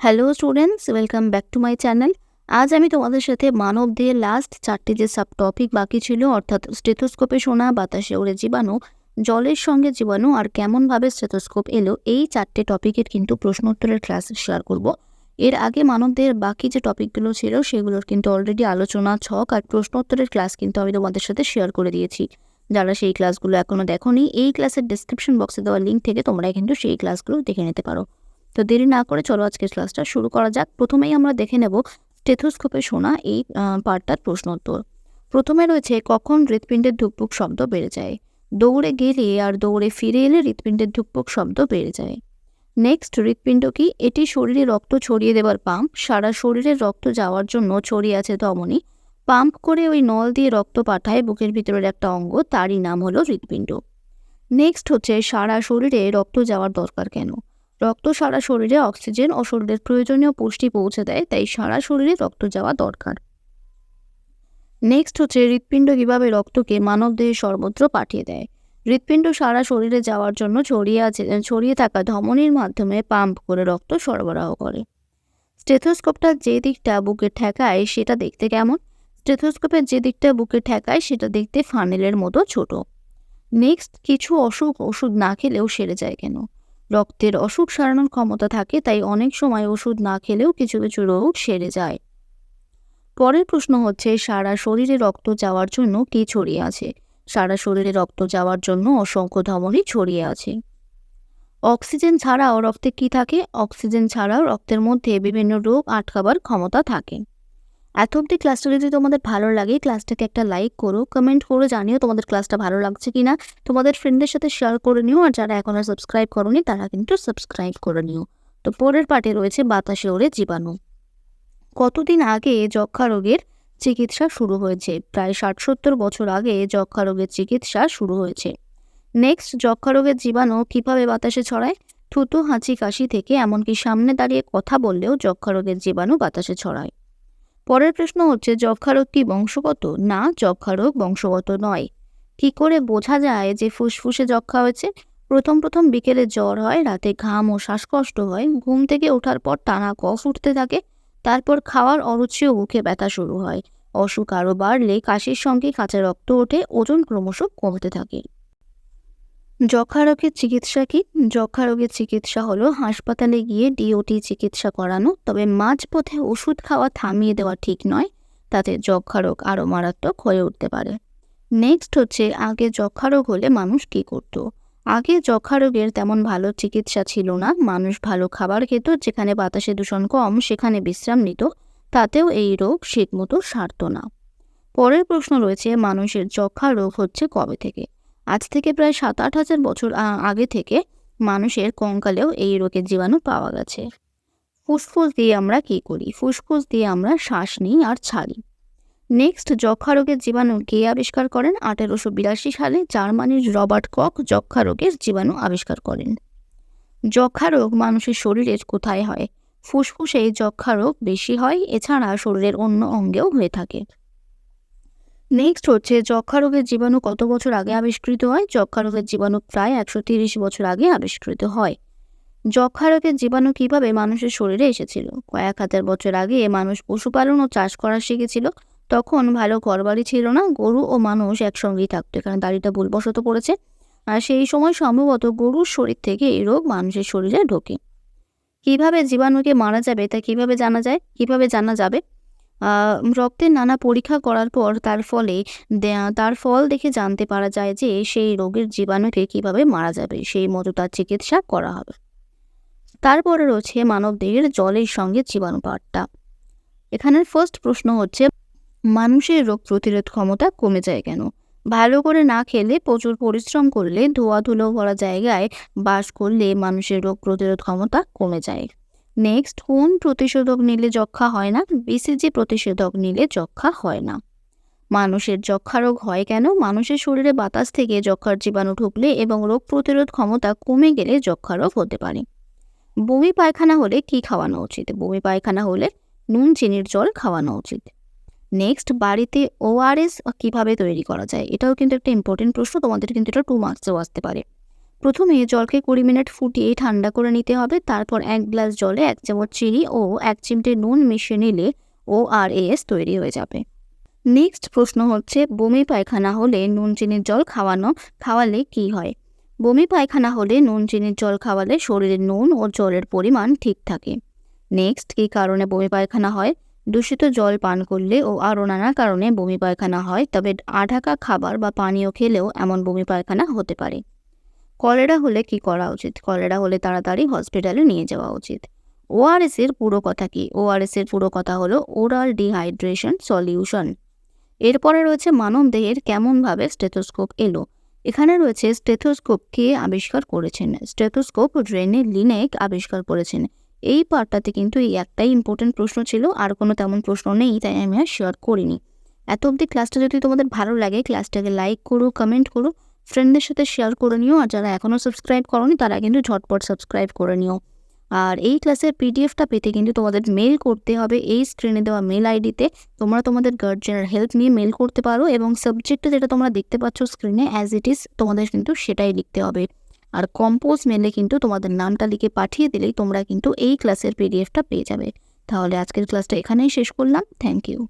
Hello students welcome back to my channel আজ আমি তোমাদের সাথে মানবদেহের লাস্ট চারটি যে সাব টপিক বাকি ছিল, অর্থাৎ স্টেথোস্কোপে শোনা বাতাসে ওড়ে জীবাণু, জলের সঙ্গে জীবাণু আর কেমনভাবে স্টেথোস্কোপ এলো, এই চারটে টপিকের কিন্তু প্রশ্নোত্তরের ক্লাস শেয়ার করব। এর আগে মানবদেহের বাকি যে টপিকগুলো ছিল, সেগুলোর কিন্তু অলরেডি আলোচনা, ছক আর প্রশ্নোত্তরের ক্লাস কিন্তু আমি তোমাদের সাথে শেয়ার করে দিয়েছি। যারা সেই ক্লাসগুলো এখনও দেখোনি, এই ক্লাসের ডিসক্রিপশন বক্সে দেওয়া লিঙ্ক থেকে তোমরা কিন্তু সেই ক্লাসগুলো দেখে নিতে পারো। তো দেরি না করে চলো আজকের ক্লাসটা শুরু করা যাক। প্রথমেই আমরা দেখে নেব স্টেথোস্কোপে শোনা এই পার্টটার প্রশ্ন উত্তর। প্রথমে রয়েছে, কখন হৃৎপিণ্ডের ধুকপুক শব্দ বেড়ে যায়? দৌড়ে গেলে আর দৌড়ে ফিরে এলে হৃৎপিণ্ডের ধুকপুক শব্দ বেড়ে যায়। নেক্সট হৃৎপিণ্ড কি? এটি শরীরে রক্ত ছড়িয়ে দেবার পাম্প সারা শরীরে রক্ত যাওয়ার জন্য ছড়িয়ে আছে ধমনী। পাম্প করে ওই নল দিয়ে রক্ত পাঠায় বুকের ভিতরের একটা অঙ্গ, তারই নাম হলো হৃৎপিণ্ড। নেক্সট হচ্ছে, সারা শরীরে রক্ত যাওয়ার দরকার কেন? রক্ত সারা শরীরে অক্সিজেন ও শরীরের প্রয়োজনীয় পুষ্টি পৌঁছে দেয়, তাই সারা শরীরে রক্ত যাওয়া দরকার। নেক্সট হচ্ছে হৃৎপিণ্ড কীভাবে রক্তকে মানবদেহে সর্বত্র পাঠিয়ে দেয়। হৃৎপিণ্ড সারা শরীরে যাওয়ার জন্য ছড়িয়ে আছে, ছড়িয়ে থাকা ধমনির মাধ্যমে পাম্প করে রক্ত সরবরাহ করে। স্টেথোস্কোপটা যে দিকটা বুকে ঠেকায় সেটা দেখতে কেমন? স্টেথোস্কোপের যে দিকটা বুকে ঠেকায় সেটা দেখতে ফানেলের মতো ছোট। নেক্সট কিছু অসুখ ওষুধ না খেলেও সেরে যায় কেন? রক্তের অসুখ সারানোর ক্ষমতা থাকে, তাই অনেক সময় ওষুধ না খেলেও কিছু কিছু রোগ সেরে যায়। পরের প্রশ্ন হচ্ছে, সারা শরীরে রক্ত যাওয়ার জন্য কি ছড়িয়ে আছে? সারা শরীরে রক্ত যাওয়ার জন্য অসংখ্য ধমনী ছড়িয়ে আছে। অক্সিজেন ছাড়াও রক্তে কি থাকে? অক্সিজেন ছাড়াও রক্তের মধ্যে বিভিন্ন রোগ আটকাবার ক্ষমতা থাকে। এত অব্দি ক্লাসটা যদি তোমাদের ভালো লাগে ক্লাসটাকে একটা লাইক করো কমেন্ট করে, জানিও তোমাদের ক্লাসটা ভালো লাগছে কি না তোমাদের ফ্রেন্ডের সাথে শেয়ার করে নিও, আর যারা এখনও সাবস্ক্রাইব করনি, তারা কিন্তু সাবস্ক্রাইব করে নিও। তো পরের পার্টে রয়েছে বাতাসে ওড়ে জীবাণু। কতদিন আগে যক্ষা রোগের চিকিৎসা শুরু হয়েছে? প্রায় ষাট সত্তর বছর আগে যক্ষা রোগের চিকিৎসা শুরু হয়েছে। নেক্সট যক্ষা রোগের জীবাণু কীভাবে বাতাসে ছড়ায়? থুতু, হাঁচি, কাশি থেকে এমনকি সামনে দাঁড়িয়ে কথা বললেও যক্ষা রোগের জীবাণু বাতাসে ছড়ায়। পরের প্রশ্ন হচ্ছে যক্ষা রোগ কি বংশগত? না যক্ষা রোগ বংশগত নয়। কি করে বোঝা যায় যে ফুসফুসে যক্ষা হয়েছে প্রথম প্রথম বিকেলে জ্বর হয়, রাতে ঘাম ও শ্বাসকষ্ট হয়, ঘুম থেকে ওঠার পর টানা কফ উঠতে থাকে, তারপর খাওয়ার অরুচি ও মুখে ব্যথা শুরু হয়। অসুখ আরও বাড়লে কাশির সঙ্গে কাঁচা রক্ত ওঠে, ওজন ক্রমশ কমতে থাকে। যক্ষা রোগের চিকিৎসা কি? যক্ষা রোগের চিকিৎসা হলো হাসপাতালে গিয়ে ডিওটি চিকিৎসা করানো, তবে মাঝপথে ওষুধ খাওয়া থামিয়ে দেওয়া ঠিক নয়, তাতে যক্ষা রোগ আরও মারাত্মক হয়ে উঠতে পারে। নেক্সট হচ্ছে, আগে যক্ষা রোগ হলে মানুষ কী করত? আগে যক্ষা রোগের তেমন ভালো চিকিৎসা ছিল না, মানুষ ভালো খাবার খেত, যেখানে বাতাসে দূষণ কম, সেখানে বিশ্রাম নিত, তাতেও এই রোগ ঠিকমতো সারত না। পরের প্রশ্ন রয়েছে, মানুষের যক্ষা রোগ হচ্ছে কবে থেকে? আজ থেকে প্রায় সাত আট হাজার বছর আগে থেকে মানুষের কঙ্কালেও এই রোগের জীবাণু পাওয়া গেছে। ফুসফুস দিয়ে আমরা কি করি? ফুসফুস দিয়ে আমরা শ্বাস নিই আর ছাড়ি। নেক্সট যক্ষা রোগের জীবাণু কে আবিষ্কার করেন? আঠেরোশো বিরাশি সালে জার্মানির রবার্ট কক যক্ষা রোগের জীবাণু আবিষ্কার করেন। যক্ষা রোগ মানুষের শরীরের কোথায় হয়? ফুসফুসে যক্ষা রোগ বেশি হয়, এছাড়া শরীরের অন্য অঙ্গেও হয়ে থাকে। নেক্সট হচ্ছে যক্ষা রোগের জীবাণু কত বছর আগে আবিষ্কৃত হয়? যক্ষা রোগের জীবাণু প্রায় একশো তিরিশ বছর আগে আবিষ্কৃত হয়। যক্ষা রোগের জীবাণু কীভাবে মানুষের শরীরে এসেছিল? কয়েক হাজার বছর আগে মানুষ পশুপালন ও চাষ করা শিখেছিল। তখন ভালো ঘরবাড়ি ছিল না, গরু ও মানুষ একসঙ্গেই থাকতো। এখানে দাড়িটা ভুলবশত পড়েছে। আর সেই সময় সম্ভবত গরুর শরীর থেকে এই রোগ মানুষের শরীরে ঢোকে। কীভাবে জীবাণুকে মারা যাবে তা কীভাবে জানা যায়? কীভাবে জানা যাবে? রক্তের নানা পরীক্ষা করার পর তার ফলে তার ফল দেখে জানতে পারা যায় যে সেই রোগের জীবাণুকে কীভাবে মারা যাবে, সেই মতো তার চিকিৎসা করা হবে। তারপরে রয়েছে মানবদেহের জলের সঙ্গে জীবাণু পাঠটা এখানের ফার্স্ট প্রশ্ন হচ্ছে, মানুষের রোগ প্রতিরোধ ক্ষমতা কমে যায় কেন? ভালো করে না খেলে প্রচুর পরিশ্রম করলে ধোয়া ধুলো ভরা জায়গায় বাস করলে মানুষের রোগ প্রতিরোধ ক্ষমতা কমে যায়। নেক্সট কোন প্রতিষেধক নিলে যক্ষা হয় না? বিসিজি প্রতিষেধক নিলে যক্ষা হয় না। মানুষের যক্ষা রোগ হয় কেন? মানুষের শরীরে বাতাস থেকে যক্ষার জীবাণু ঢুকলে এবং রোগ প্রতিরোধ ক্ষমতা কমে গেলে যক্ষা রোগ হতে পারে। বমি পায়খানা হলে কি খাওয়ানো উচিত? বমি পায়খানা হলে নুন, চিনির জল খাওয়ানো উচিত। নেক্সট বাড়িতে ওআরএস কীভাবে তৈরি করা যায়? এটাও কিন্তু একটা ইম্পর্টেন্ট প্রশ্ন, তোমাদের কিন্তু এটা টু মার্কসেও আসতে পারে। প্রথমে জলকে কুড়ি মিনিট ফুটিয়ে ঠান্ডা করে নিতে হবে। তারপর এক গ্লাস জলে এক চামচ চিনি ও এক চিমটে নুন মিশিয়ে নিলে ও আর এস তৈরি হয়ে যাবে। নেক্সট প্রশ্ন হচ্ছে, বমি পায়খানা হলে নুন চিনির জল খাওয়ানো, খাওয়ালে কি হয়? বমি পায়খানা হলে নুন চিনির জল খাওয়ালে শরীরে নুন ও জলের পরিমাণ ঠিক থাকে। নেক্সট, কী কারণে বমি পায়খানা হয়? দূষিত জল পান করলে ও আরও নানা কারণে বমি পায়খানা হয়, তবে আঢাকা খাবার বা পানীয় খেলেও এমন বমি পায়খানা হতে পারে। কলেরা হলে কি করা উচিত? কলেরা হলে তাড়াতাড়ি হসপিটালে নিয়ে যাওয়া উচিত। ওআরএস এর পুরো কথা কি? ওআরএস এর পুরো কথা হলো ওরাল ডিহাইড্রেশন সলিউশন এরপরে রয়েছে মানব দেহের কেমনভাবে স্টেথোস্কোপ এলো। এখানে রয়েছে স্টেথোস্কোপ কে আবিষ্কার করেছেন। স্টেথোস্কোপ রেনে লিনেক আবিষ্কার করেছেন। এই পার্টটাতে কিন্তু এই একটাই ইম্পর্টেন্ট প্রশ্ন ছিল, আর কোনো তেমন প্রশ্ন নেই, তাই আমি আর শেয়ার করিনি। এত অবধি ক্লাসটা যদি তোমাদের ভালো লাগে ক্লাসটাকে লাইক করো কমেন্ট করো ফ্রেন্ডদের সাথে শেয়ার করে নিও, আর যারা এখনও সাবস্ক্রাইব করনি, তারা কিন্তু ঝটপট সাবস্ক্রাইব করে নিও। আর এই ক্লাসের পিডিএফটা পেতে কিন্তু তোমাদের মেল করতে হবে। এই স্ক্রিনে দেওয়া মেল আইডিতে তোমরা তোমাদের গার্জিয়ানের হেল্প নিয়ে মেল করতে পারো এবং সাবজেক্টটা যেটা তোমরা দেখতে পাচ্ছ স্ক্রিনে অ্যাজ ইট ইজ তোমাদের কিন্তু সেটাই লিখতে হবে। আর কম্পোজ মেলে কিন্তু তোমাদের নামটা লিখে পাঠিয়ে দিলেই তোমরা কিন্তু এই ক্লাসের পিডিএফটা পেয়ে যাবে। তাহলে আজকের ক্লাসটা এখানেই শেষ করলাম। Thank you